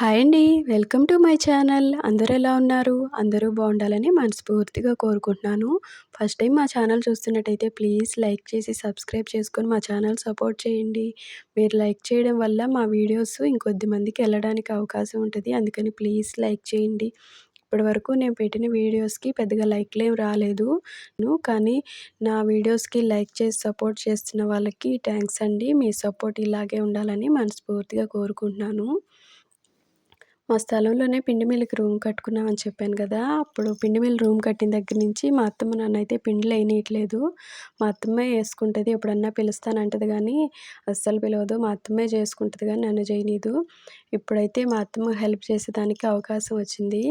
Hi అండి. Welcome to my channel. అందరూ ఎలా ఉన్నారు? అందరూ బాగుండాలని మనస్ఫూర్తిగా కోరుకుంటున్నాను. ఫస్ట్ టైం మా ఛానల్ చూస్తున్నట్టయితే ప్లీజ్ లైక్ చేసి సబ్స్క్రైబ్ చేసుకొని మా ఛానల్ సపోర్ట్ చేయండి. మీరు లైక్ చేయడం వల్ల మా వీడియోస్ ఇంకొద్ది మందికి వెళ్ళడానికి అవకాశం ఉంటుంది. అందుకని ప్లీజ్ లైక్ చేయండి. ఇప్పటి వరకు నేను పెట్టిన వీడియోస్కి పెద్దగా లైక్లు ఏం రాలేదు. కానీ నా వీడియోస్కి లైక్ చేసి సపోర్ట్ చేస్తున్న వాళ్ళకి థ్యాంక్స్ అండి. మీ సపోర్ట్ ఇలాగే ఉండాలని మనస్ఫూర్తిగా కోరుకుంటున్నాను. మా స్థలంలోనే పిండి మిల్లుకి రూమ్ కట్టుకున్నామని చెప్పాను కదా. అప్పుడు పిండి మిల్లు రూమ్ కట్టిన దగ్గర నుంచి మా అత్తమ్మ నన్ను అయితే పిండిలు వేయనీయట్లేదు మా అత్తమ్మే వేసుకుంటుంది ఎప్పుడన్నా పిలుస్తానంటది కానీ అస్సలు పిలవదు. మా అత్తమ్మే చేసుకుంటుంది కానీ నన్ను చేయనీదు. ఇప్పుడైతే మా అత్తమ్మ హెల్ప్ చేసేదానికి అవకాశం వచ్చింది.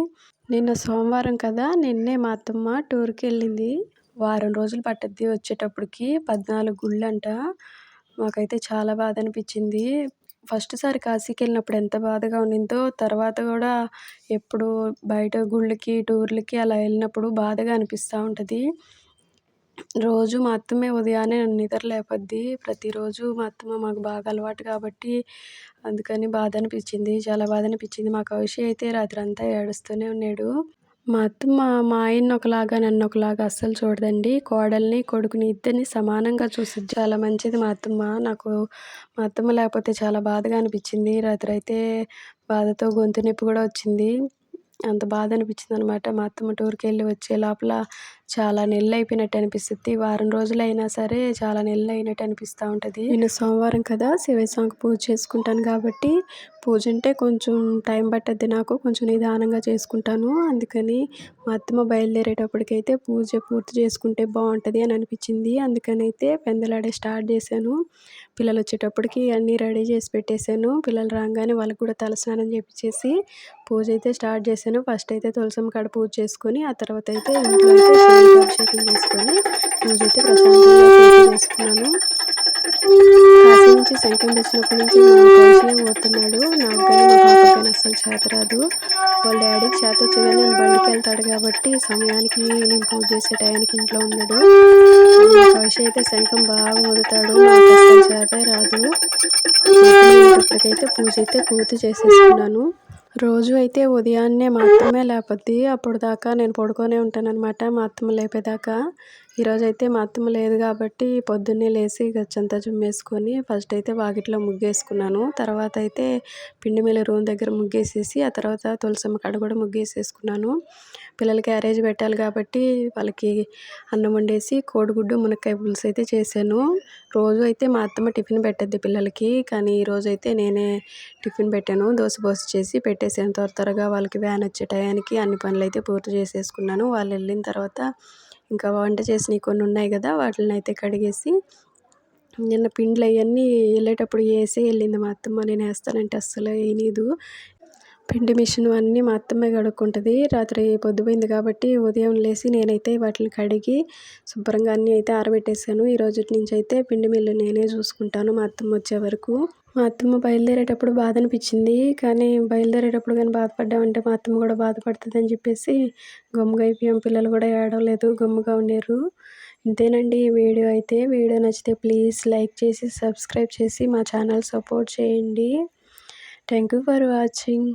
నిన్న సోమవారం కదా నిన్నే మా అత్తమ్మ టూర్కి వెళ్ళింది. వారం రోజులు పట్టద్ది వచ్చేటప్పటికి పద్నాలుగు గుళ్ళు అంట మాకైతే చాలా బాధ అనిపించింది. ఫస్ట్ సారి కాశీకి వెళ్ళినప్పుడు ఎంత బాధగా ఉండిందో తర్వాత కూడా ఎప్పుడు బయట గుళ్ళకి టూర్లకి అలా వెళ్ళినప్పుడు బాధగా అనిపిస్తూ ఉంటుంది. రోజు మా అత్తమ్మే ఉదయాన్నే నన్ను నిద్ర లేపద్ది. ప్రతిరోజు మా అత్తమ్మ మాకు బాగా అలవాటు కాబట్టి అందుకని బాధ అనిపించింది. చాలా బాధ అనిపించింది. మా కౌశి అయితే రాత్రంతా ఏడుస్తూనే ఉన్నాడు. మా అత్తమ్మ మా ఆయన్ని ఒకలాగా నన్ను ఒకలాగా అస్సలు చూడదండి. కోడల్ని కొడుకుని ఇద్దరిని సమానంగా చూసి చాలా మంచిది మా అత్తమ్మ. నాకు మా అత్తమ్మ లేకపోతే చాలా బాధగా అనిపించింది. రాత్రి అయితే బాధతో గొంతు నొప్పి కూడా వచ్చింది. అంత బాధ అనిపించింది అనమాట మా అత్తమ్మ టూర్కి వెళ్ళి వచ్చే లోపల చాలా నెలలు అయిపోయినట్టు అనిపిస్తుంది వారం రోజులు అయినా సరే చాలా నెలలు అయినట్టు అనిపిస్తూ ఉంటుంది. నేను సోమవారం కదా శివస్వామికి పూజ చేసుకుంటాను కాబట్టి పూజ అంటే కొంచెం టైం పట్టద్ది నాకు. కొంచెం నిదానంగా చేసుకుంటాను. అందుకని మా అత్తమ్మ బయలుదేరేటప్పటికైతే పూజ పూర్తి చేసుకుంటే బాగుంటుంది అని అనిపించింది. అందుకని అయితే పెందలాడే స్టార్ట్ చేశాను. పిల్లలు వచ్చేటప్పటికి అన్నీ రెడీ చేసి పెట్టేశాను. పిల్లలు రాగానే వాళ్ళకి కూడా తలస్నానం చేపించేసి పూజ అయితే స్టార్ట్ చేశాను. ఫస్ట్ అయితే తులసమ్మ కాడ పూజ చేసుకొని ఆ తర్వాత అయితే ఇంట్లో అయితే శివుడికి అభిషేకం చేసుకొని పూజ ప్రశాంతంగా చేసుకున్నాను. కాశీ నుంచి శంఖం తెచ్చినప్పటి నుంచి మా కౌశలే పోతున్నాడు. నాకు కానీ మా పాపకి అస్సలు చేత రాదు. వాళ్ళ డాడీకి చేత వచ్చేదని నేను బండికి వెళ్తాడు కాబట్టి సమయానికి నేను పూజ చేసే టయానికి ఇంట్లో ఉన్నాడు. కౌశి అయితే శంఖం బాగా ఊదుతాడు నాకు అస్సలు చేత రాదు. ఇప్పటికైతే పూజ అయితే పూర్తి చేసేసుకున్నాను. రోజు అయితే ఉదయాన్నే మా అత్తమ్మే లేపద్ది. అప్పుడు దాకా నేను పడుకొనే ఉంటానన్నమాట. మా అత్తమ్మ లేపేదాకా ఈరోజు అయితే మా అత్తమ్మ లేదు కాబట్టి పొద్దున్నే లేచి గచ్చంతా చుమ్మేసుకొని ఫస్ట్ అయితే వాకిట్లో ముగ్గేసుకున్నాను. తర్వాత అయితే పిండి మిల్ల రూమ్ దగ్గర ముగ్గేసేసి ఆ తర్వాత తులసమ్మ కాడ కూడా ముగ్గేసేసుకున్నాను. పిల్లలకి క్యారేజ్ పెట్టాలి కాబట్టి వాళ్ళకి అన్నం వండేసి కోడిగుడ్డు మునక్కాయ పులుసు అయితే చేశాను. రోజు అయితే మా అత్తమ్మ టిఫిన్ పెట్టద్ది పిల్లలకి కానీ ఈరోజు అయితే నేనే టిఫిన్ పెట్టాను. దోశ పోసి చేసి పెట్టేసాను త్వర త్వరగా వాళ్ళకి వ్యాన్ వచ్చే టయానికి అన్ని పనులు అయితే పూర్తి చేసేసుకున్నాను. వాళ్ళు వెళ్ళిన తర్వాత ఇంకా వంట చేసినవి కొన్ని ఉన్నాయి కదా వాటిని అయితే కడిగేసి నిన్న పిండ్లు అవన్నీ వెళ్ళేటప్పుడు వేసి వెళ్ళింది మా అత్తమ్మ. నేను వేస్తానంటే అస్సలు వేయనీదు. పిండి మిషన్ అన్నీ మా అత్తమ్మే కడుక్కుంటుంది. రాత్రి పొద్దుపోయింది కాబట్టి ఉదయం లేచి నేనైతే వాటిని కడిగి శుభ్రంగా అన్నీ అయితే ఆరబెట్టేసాను ఈ రోజు నుంచి అయితే పిండి మిల్లు నేనే చూసుకుంటాను మా అత్తమ్మ వచ్చే వరకు. మా అత్తమ్మ బయలుదేరేటప్పుడు బాధ అనిపించింది కానీ బయలుదేరేటప్పుడు కానీ బాధపడ్డామంటే మా అత్తమ్మ కూడా బాధపడుతుందని చెప్పేసి గమ్ముగా అయిపోయాం. పిల్లలు కూడా ఏడవలేదు గమ్ముగా ఉండేరు. ఇంతేనండి ఈ వీడియో అయితే. వీడియో నచ్చితే ప్లీజ్ లైక్ చేసి సబ్స్క్రైబ్ చేసి మా ఛానల్ సపోర్ట్ చేయండి. Thank you for watching.